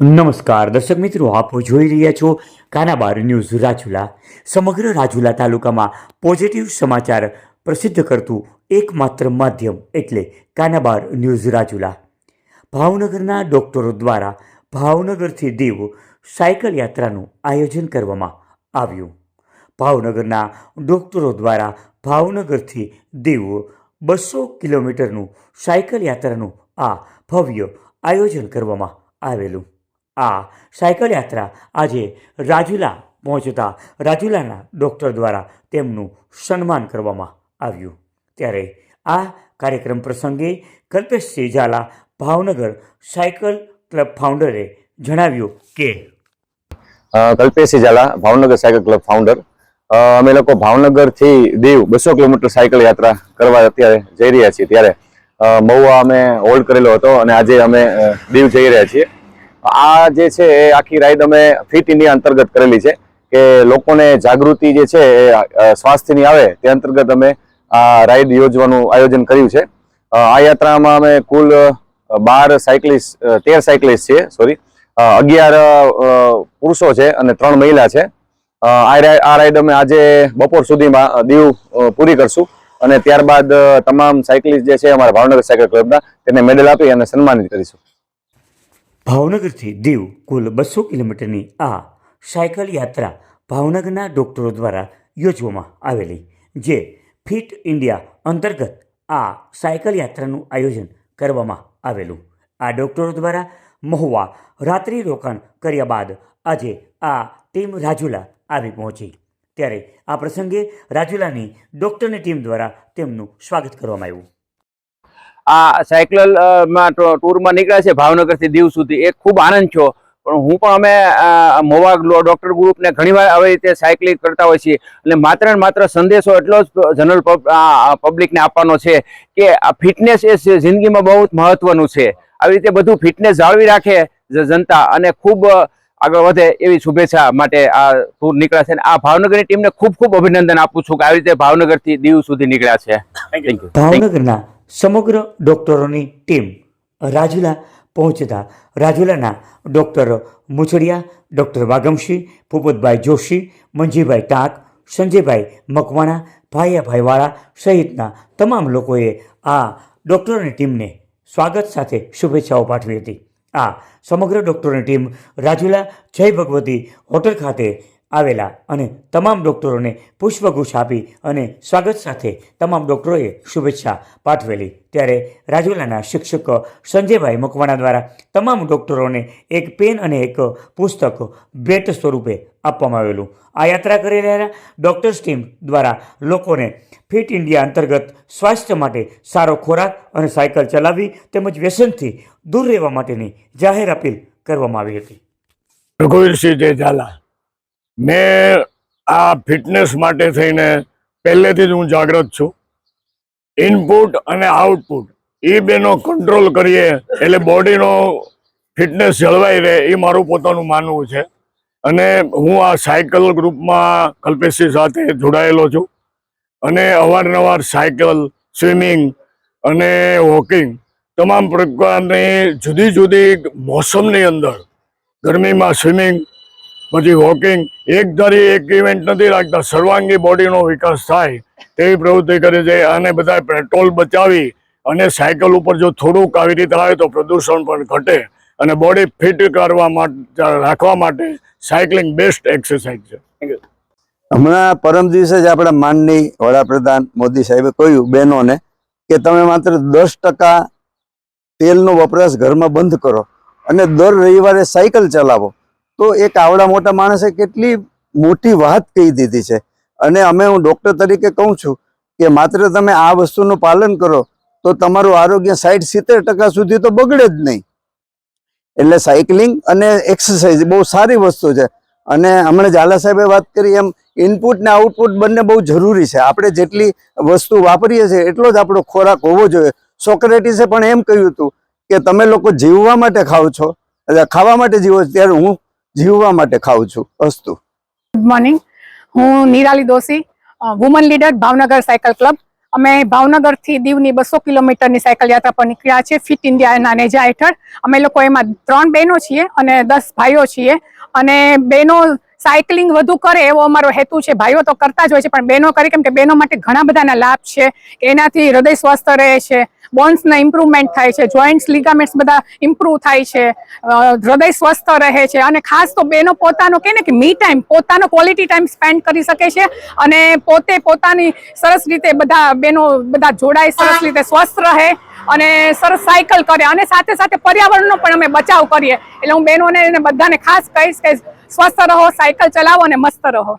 નમસ્કાર, દર્શક મિત્રો, આપ જોઈ રહ્યા છો કાનાબાર ન્યૂઝ રાજુલા. સમગ્ર રાજુલા તાલુકામાં પોઝિટિવ સમાચાર પ્રસિદ્ધ કરતું એકમાત્ર માધ્યમ એટલે કાનાબાર ન્યૂઝ રાજુલા. ભાવનગરના ડોક્ટરો દ્વારા ભાવનગરથી દીવ સાયકલ યાત્રાનું આયોજન કરવામાં આવ્યું. ભાવનગરના ડોક્ટરો દ્વારા ભાવનગરથી દીવ બસો કિલોમીટરનું સાયકલ યાત્રાનું આ ભવ્ય આયોજન કરવામાં આવેલું. આ સાયકલ યાત્રા આજે રાજુલા પહોંચતા રાજુલાના ડૉક્ટર દ્વારા તેમનું સન્માન કરવામાં આવ્યું. ત્યારે આ કાર્યક્રમ પ્રસંગે કલ્પેશસિંહ ઝાલા ભાવનગર સાયકલ ક્લબ ફાઉન્ડરે જણાવ્યું કે Kalpesh Zala Bhavnagar cycle club founder. અમે લોકો ભાવનગરથી દીવ બસો કિલોમીટર સાયકલ યાત્રા કરવા અત્યારે જઈ રહ્યા છીએ. ત્યારે મહુવા અમે હોલ્ડ કરેલો હતો અને આજે અમે દીવ જઈ રહ્યા છીએ. આ જે છે, એ આખી રાઈડ અમે ફિટ ઇન્ડિયા અંતર્ગત કરેલી છે કે લોકોને જાગૃતિ જે છે, એ સ્વાસ્થ્યની આવે તે અંતર્ગત અમે આ રાઈડ યોજવાનું આયોજન કર્યું છે. આ યાત્રામાં અમે કુલ બાર સાયકલિસ્ટ તેર સાયકલિસ્ટ છીએ સોરી અગિયાર પુરુષો છે અને ત્રણ મહિલા છે. આ રાઈડ અમે આજે બપોર સુધીમાં દીવ પૂરી કરશું અને ત્યારબાદ તમામ સાયકલિસ્ટ જે છે અમારા ભાવનગર સાયકલ ક્લબના તેને મેડલ આપી અને સન્માનિત કરીશું. ભાવનગરથી દીવ કુલ બસો કિલોમીટરની આ સાયકલ યાત્રા ભાવનગરના ડૉક્ટરો દ્વારા યોજવામાં આવેલી, જે ફિટ ઇન્ડિયા અંતર્ગત આ સાયકલ યાત્રાનું આયોજન કરવામાં આવેલું. આ ડૉક્ટરો દ્વારા મહુવા રાત્રિ રોકાણ કર્યા બાદ આજે આ ટીમ રાજુલા આવી પહોંચી. ત્યારે આ પ્રસંગે રાજુલાની ડૉક્ટરની ટીમ દ્વારા તેમનું સ્વાગત કરવામાં આવ્યું. આ સાયકલમાં ટૂરમાં નીકળ્યા છે ભાવનગરથી દીવ સુધી. એ ખૂબ આનંદ છો. પણ હું પણ અમે મોવા ડોક્ટર ગ્રુપને ઘણીવાર આવી રીતે સાયકલિંગ કરતા હોઈએ છીએ. એટલે માત્ર ને માત્ર સંદેશો એટલો જ જનરલ પબ્લિકને આપવાનો છે કે આ ફિટનેસ એ જિંદગીમાં બહુ જ મહત્વનું છે. આવી રીતે બધું ફિટનેસ જાળવી રાખે જનતા અને ખૂબ આગળ વધે એવી શુભેચ્છા માટે આ ટૂર નીકળ્યા છે. અને આ ભાવનગરની ટીમને ખૂબ ખૂબ અભિનંદન આપું છું કે આવી રીતે ભાવનગરથી દીવ સુધી નીકળ્યા છે. થેન્ક યુ ભાવનગરના સમગ્ર ડૉક્ટરોની ટીમ રાજુલા પહોંચતા રાજુલાના ડૉક્ટર મુછડિયા, ડૉક્ટર વાગમસિંહ ભૂપતભાઈ જોશી મંજીભાઈ ટાંક, સંજયભાઈ મકવાણા ભાઈયાભાઈ વાળા સહિતના તમામ લોકોએ આ ડૉક્ટરોની ટીમને સ્વાગત સાથે શુભેચ્છાઓ પાઠવી હતી. આ સમગ્ર ડૉક્ટરોની ટીમ રાજુલા જય ભગવતી હોટલ ખાતે આવેલા અને તમામ ડૉક્ટરોને પુષ્પગુચ્છ આપી અને સ્વાગત સાથે તમામ ડૉક્ટરોએ શુભેચ્છા પાઠવેલી. ત્યારે રાજુલાના શિક્ષક સંજયભાઈ મકવાણા દ્વારા તમામ ડૉક્ટરોને એક પેન અને એક પુસ્તક ભેટ સ્વરૂપે આપવામાં આવેલું. આ યાત્રા કરી રહેલા ડૉક્ટર્સ ટીમ દ્વારા લોકોને ફિટ ઇન્ડિયા અંતર્ગત સ્વાસ્થ્ય માટે સારો ખોરાક અને સાયકલ ચલાવવી તેમજ વ્યસનથી દૂર રહેવા માટેની જાહેર અપીલ કરવામાં આવી હતી. રઘુવીરસિંહ ઝાલા મેં આ ફિટનેસ માટે થઈને પહેલેથી જ હું જાગૃત છું. ઇનપુટ અને આઉટપુટ એ બેનો કંટ્રોલ કરીએ એટલે બોડીનો ફિટનેસ જળવાઈ રહે એ મારું પોતાનું માનવું છે. અને હું આ સાયકલ ગ્રુપમાં કલ્પેશજી સાથે જોડાયેલો છું. અને અવારનવાર સાયકલ સ્વિમિંગ અને વોકિંગ તમામ પ્રકારની જુદી જુદી મોસમની અંદર ગરમીમાં સ્વિમિંગ પછી વોકિંગ એક ધારી, એક ઇવેન્ટ નથી રાખતા. સર્વાંગી બોડીનો વિકાસ થાય તેવી પ્રવૃત્તિ કરે છે. અને બધા પેટ્રોલ બચાવી અને સાયકલ ઉપર જો થોડુંક આવી રીતે આવે તો પ્રદૂષણ પણ ઘટે અને બોડી ફિટ કરવા માટે રાખવા માટે સાયકલિંગ બેસ્ટ એક્સરસાઇઝ છે. હમણાં પરમ દિવસે જ આપણા માનની વડાપ્રધાન મોદી સાહેબે કહ્યું બહેનોને કે તમે માત્ર દસ ટકા તેલનો વપરાશ ઘરમાં બંધ કરો અને દર રવિવારે સાયકલ ચલાવો. તો એક આવડા મોટા માણસે કેટલી મોટી વાત કહી દીધી છે. અને અમે હું ડૉક્ટર તરીકે કહું છું કે માત્ર તમે આ વસ્તુનું પાલન કરો, તો તમારું આરોગ્ય સાઠ સિત્તેર ટકા સુધી તો બગડે જ નહીં. એટલે સાયકલિંગ અને એક્સરસાઇઝ બહુ સારી વસ્તુ છે. અને હમણાં ઝાલા સાહેબે વાત કરી એમ ઇનપુટ ને આઉટપુટ બંને બહુ જરૂરી છે. આપણે જેટલી વસ્તુ વાપરીએ છીએ, એટલો જ આપણો ખોરાક હોવો જોઈએ. સોક્રેટિસે પણ એમ કહ્યું હતું કે તમે લોકો જીવવા માટે ખાઓ છો, એટલે ખાવા માટે જીવો છો. ત્યારે હું જીવવા માટે ખાઉં છું અસ્તુ ગુડ મોર્નિંગ હું Nirali Doshi woman leader Bhavnagar cycle club અમે ભાવનગરથી દીવની બસો કિલોમીટરની સાયકલ યાત્રા પર નીકળ્યા છે ફિટ ઇન્ડિયાના નેજા હેઠળ. અમે લોકો એમાં ત્રણ બહેનો છીએ અને દસ ભાઈઓ છીએ. અને બહેનો સાયકલિંગ વધુ કરે એવો અમારો હેતુ છે. ભાઈઓ તો કરતા જ હોય છે, પણ બહેનો કરે કેમ કે બહેનો માટે ઘણા બધાના લાભ છે. એનાથી હૃદય સ્વસ્થ રહે છે. બોન્સના ઇમ્પ્રુવમેન્ટ થાય છે જોઈન્ટ્સ લિગામેન્ટ્સ બધા ઇમ્પ્રુવ થાય છે હૃદય સ્વસ્થ રહે છે અને ખાસ તો બેનો પોતાનો કે ને કે મી ટાઈમ પોતાનો ક્વોલિટી ટાઈમ સ્પેન્ડ કરી શકે છે અને પોતે પોતાની સરસ રીતે બધા બેનો બધા જોડાય સરસ રીતે સ્વસ્થ રહે અને સરસ સાયકલ કરે અને સાથે સાથે પર્યાવરણનો પણ અમે બચાવ કરીએ. એટલે હું બહેનોને બધાને ખાસ કહીશ કે સ્વસ્થ રહો સાયકલ ચલાવો અને મસ્ત રહો.